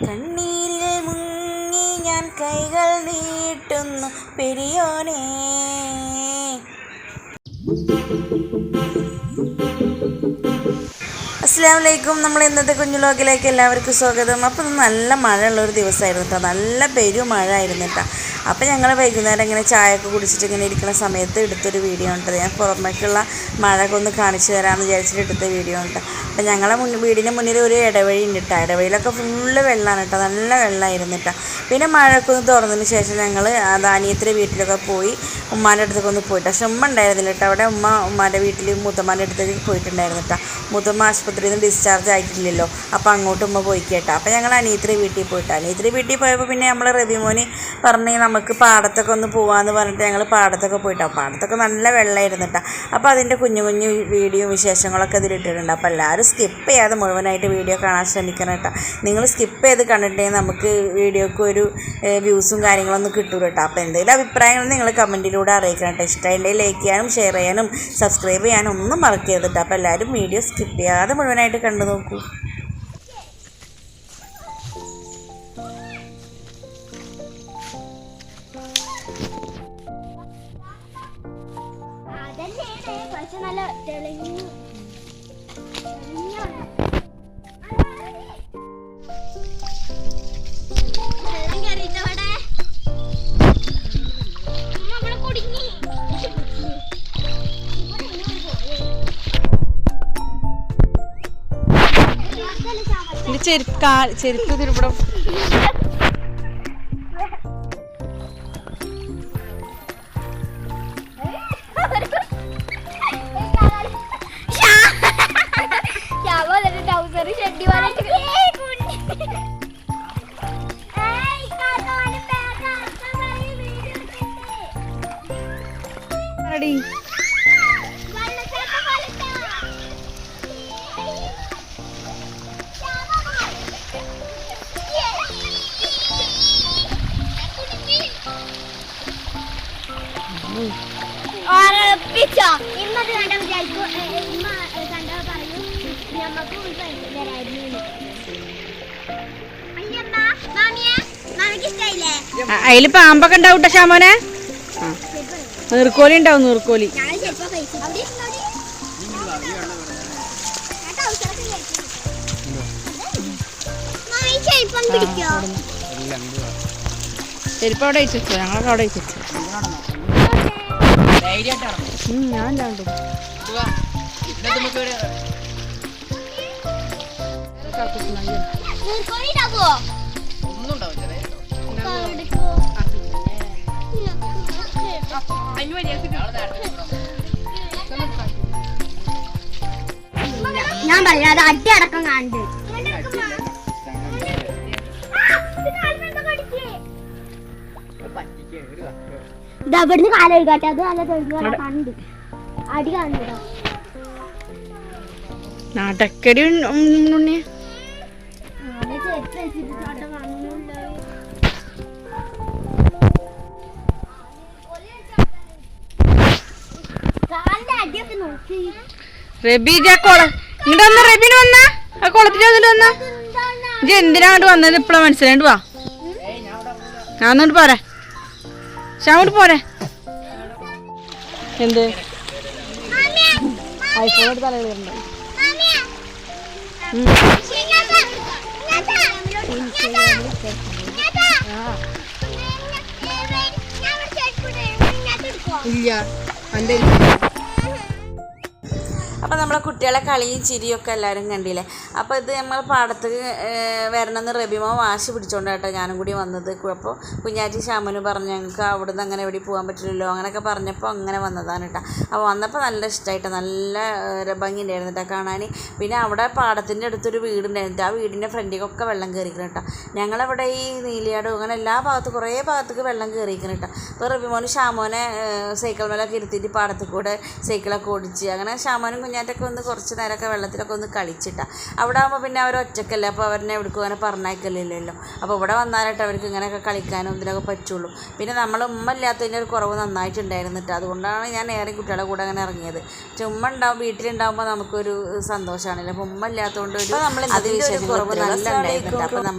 കണ്ണീരിൽ മുങ്ങി ഞാൻ കൈകൾ നീട്ടുന്നു പെരിയോനേ. അസ്സാം വലൈക്കും നമ്മൾ ഇന്നത്തെ കുഞ്ഞു കുഞ്ഞുലോക്കിലേക്ക് എല്ലാവർക്കും സ്വാഗതം. അപ്പോൾ ഇത് നല്ല മഴയുള്ള ഒരു ദിവസമായിരുന്നു കേട്ടോ നല്ല പെരു മഴ ആയിരുന്നു കേട്ടോ അപ്പോൾ ഞങ്ങൾ വൈകുന്നേരം ഇങ്ങനെ ചായയൊക്കെ കുടിച്ചിട്ട് ഇങ്ങനെ ഇരിക്കുന്ന സമയത്ത് എടുത്തൊരു വീഡിയോ ഉണ്ട് ഞാൻ പുറമേക്കുള്ള മഴയൊക്കെ ഒന്ന് കാണിച്ചു തരാമെന്ന് വിചാരിച്ചിട്ട് എടുത്ത വീഡിയോ ഉണ്ട് അപ്പോൾ ഞങ്ങളെ മുൻ വീടിന് മുന്നിൽ ഒരു ഇടവഴി ഉണ്ട് കേട്ടോ ഇടവഴിയിലൊക്കെ ഫുള്ള് വെള്ളമാണ് കേട്ടോ നല്ല വെള്ളമായിരുന്നു കേട്ടോ പിന്നെ മഴയൊക്കെ ഒന്ന് തുറന്നതിന് ശേഷം ഞങ്ങൾ ദാനിയത്തിന്റെ വീട്ടിലൊക്കെ പോയി ഉമ്മാന്റെ അടുത്തൊക്കെ ഒന്ന് പോയിട്ട്. പക്ഷെ ഉമ്മ ഉണ്ടായിരുന്നില്ല കേട്ടോ അവിടെ ഉമ്മ ഉമ്മാന്റെ വീട്ടിൽ മുത്തമ്മാന്റെ അടുത്തേക്ക് പോയിട്ടുണ്ടായിരുന്നു കേട്ടോ മുത്തമ്മ നിന്ന് ഡിസ്ചാർജ് ആയിട്ടില്ലല്ലോ. അപ്പോൾ അങ്ങോട്ട് ഉമ്മ പോയി കേട്ടോ. അപ്പോൾ ഞങ്ങൾ അനിയത്തിരി വീട്ടിൽ പോയിട്ട്. അനിയത്തിരി വീട്ടിൽ പോയപ്പോൾ പിന്നെ നമ്മൾ റബിമോനി പറഞ്ഞ് നമുക്ക് പാടത്തൊക്കെ ഒന്ന് പോകാമെന്ന് പറഞ്ഞിട്ട് ഞങ്ങൾ പാടത്തൊക്കെ പോയിട്ടോ. പാടത്തൊക്കെ നല്ല വെള്ളമായിരുന്നു കേട്ടോ. അപ്പോൾ അതിന്റെ കുഞ്ഞു കുഞ്ഞു വീഡിയോ വിശേഷങ്ങളൊക്കെ ഇതിലിട്ടിട്ടുണ്ട്. അപ്പോൾ എല്ലാവരും സ്കിപ്പ് ചെയ്യാതെ മുഴുവനായിട്ട് വീഡിയോ കാണാൻ ശ്രമിക്കണം കേട്ടോ. നിങ്ങൾ സ്കിപ്പ് ചെയ്ത് കണ്ടിട്ടുണ്ടെങ്കിൽ നമുക്ക് വീഡിയോക്ക് ഒരു വ്യൂസും കാര്യങ്ങളൊന്നും കിട്ടൂല കേട്ടോ. അപ്പോൾ എന്തെങ്കിലും അഭിപ്രായങ്ങൾ നിങ്ങൾ കമന്റിലൂടെ അറിയിക്കണം കേട്ടോ. ഇഷ്ടമായിട്ടുണ്ടെങ്കിൽ ലൈക്ക് ചെയ്യാനും ഷെയർ ചെയ്യാനും സബ്സ്ക്രൈബ് ചെയ്യാനും ഒന്നും മറക്കരുത് കേട്ടോ. അപ്പോൾ എല്ലാവരും വീഡിയോ സ്കിപ്പ് ചെയ്യാതെ മുഴുവനായിട്ട് കണ്ടു നോക്കൂ. നല്ല തെളിഞ്ഞു ചെരുക്കാ ചെരുപ്പ് എടുക്കട്ടെ അയിൽ. ഉറപ്പിച്ചോ കണ്ട ഇമ്മ കണ്ട ഞമ്മക്ക് തരായിരുന്നു അതിൽ പാമ്പൊക്കെ ഉണ്ടാവൂട്ടോ ഷാമോനെ നീർക്കോലി ഉണ്ടാവും നീർക്കോലി. ചെരുപ്പം അവിടെ വെച്ചു ഞങ്ങളൊക്കെ അവിടെ വെച്ചു. ഞാൻ ഉണ്ടാവും നീർക്കോലി ഞാൻ പറയാം അത് അടി അടക്കം കണ്ട് ഇതവിടുന്ന് കാലെഴുകാട്ടെ അത് നല്ല കണ്ട് അടി കാണുന്നുണ്ടോ? നടക്കടി ഉണ്ണി. കാലിന്റെ അടിയൊക്കെ നോക്കി. റബി ജാ കൊള ഇങ്ങോട്ട് വന്ന റബിന് വന്ന? ആ കുളത്തിന് വന്നിട്ട് വന്ന? ഇജ്ജ് എന്തിനാണ്ട് അങ്ങോട്ട് വന്നത്? ഇപ്പഴാ മനസ്സിലായിട്ട് വാ. ഞാൻ എന്നിട്ട് പോരെ ഷാമോട്ട് പോരെ. എന്ത്? ഐഫോൺ എടുത്ത് തലയിലുണ്ട് ഇല്ല. എന്റെ അപ്പോൾ നമ്മളെ കുട്ടികളെ കളിയും ചിരിയൊക്കെ എല്ലാവരും കണ്ടില്ലേ? അപ്പോൾ ഇത് നമ്മൾ പാടത്ത് വരണമെന്ന് റബിമോ വാശി പിടിച്ചോണ്ട് കേട്ടോ ഞാനും കൂടി വന്നത്. അപ്പോൾ കുഞ്ഞാറ്റി ശ്യാമന് പറഞ്ഞു ഞങ്ങൾക്ക് അവിടെ നിന്ന് അങ്ങനെ എവിടെ പോകാൻ പറ്റില്ലല്ലോ. അങ്ങനെയൊക്കെ പറഞ്ഞപ്പോൾ അങ്ങനെ വന്നതാണ് കേട്ടോ. അപ്പോൾ വന്നപ്പോൾ നല്ല ഇഷ്ടമായിട്ട് നല്ല ഭംഗി ഉണ്ടായിരുന്നു കേട്ടോ കാണാൻ പിന്നെ അവിടെ പാടത്തിന്റെ അടുത്തൊരു വീടുണ്ടായിരുന്നു. ആ വീടിന്റെ ഫ്രണ്ടിലൊക്കെ വെള്ളം കയറിക്കണം കേട്ടോ. ഞങ്ങളവിടെ ഈ നീലിയാടും അങ്ങനെ എല്ലാ ഭാഗത്തും കുറേ ഭാഗത്തേക്ക് വെള്ളം കയറിക്കണം കേട്ടോ. അപ്പോൾ റബിമോന് ശ്യാമോനെ സൈക്കിൾ മേലൊക്കെ ഇരുത്തിയിട്ട് പാടത്തിൽ കൂടെ സൈക്കിളൊക്കെ ഓടിച്ച് അങ്ങനെ ഷാമോനും കുഞ്ഞാറ്റൊക്കെ ഒന്ന് കുറച്ച് നേരമൊക്കെ വെള്ളത്തിലൊക്കെ ഒന്ന് കളിച്ചിട്ടാണ് അവിടെ ആകുമ്പോൾ പിന്നെ അവർ ഒറ്റക്കല്ലേ? അപ്പോൾ അവരെ എവിടേക്കും അങ്ങനെ പറഞ്ഞയക്കലില്ലല്ലോ. അപ്പോൾ ഇവിടെ വന്നാലായിട്ട് അവർക്ക് ഇങ്ങനെയൊക്കെ കളിക്കാനും ഇതിനൊക്കെ പറ്റുള്ളൂ. പിന്നെ നമ്മൾ ഉമ്മ ഇല്ലാത്തതിന്റെ ഒരു കുറവ് നന്നായിട്ടുണ്ടായിരുന്നിട്ട് അതുകൊണ്ടാണ് ഞാൻ ഏറെ കുട്ടികളെ കൂടെ അങ്ങനെ ഇറങ്ങിയത്. പക്ഷെ ഉമ്മ ഉണ്ടാവും വീട്ടിലുണ്ടാകുമ്പോൾ നമുക്കൊരു സന്തോഷമാണല്ലോ അപ്പോൾ ഉമ്മ ഇല്ലാത്തതുകൊണ്ട് ഒരു അതിന്റെ ഒരു കുറവ് നല്ല ഉണ്ടായിരുന്നിട്ട് അപ്പോൾ നമ്മൾ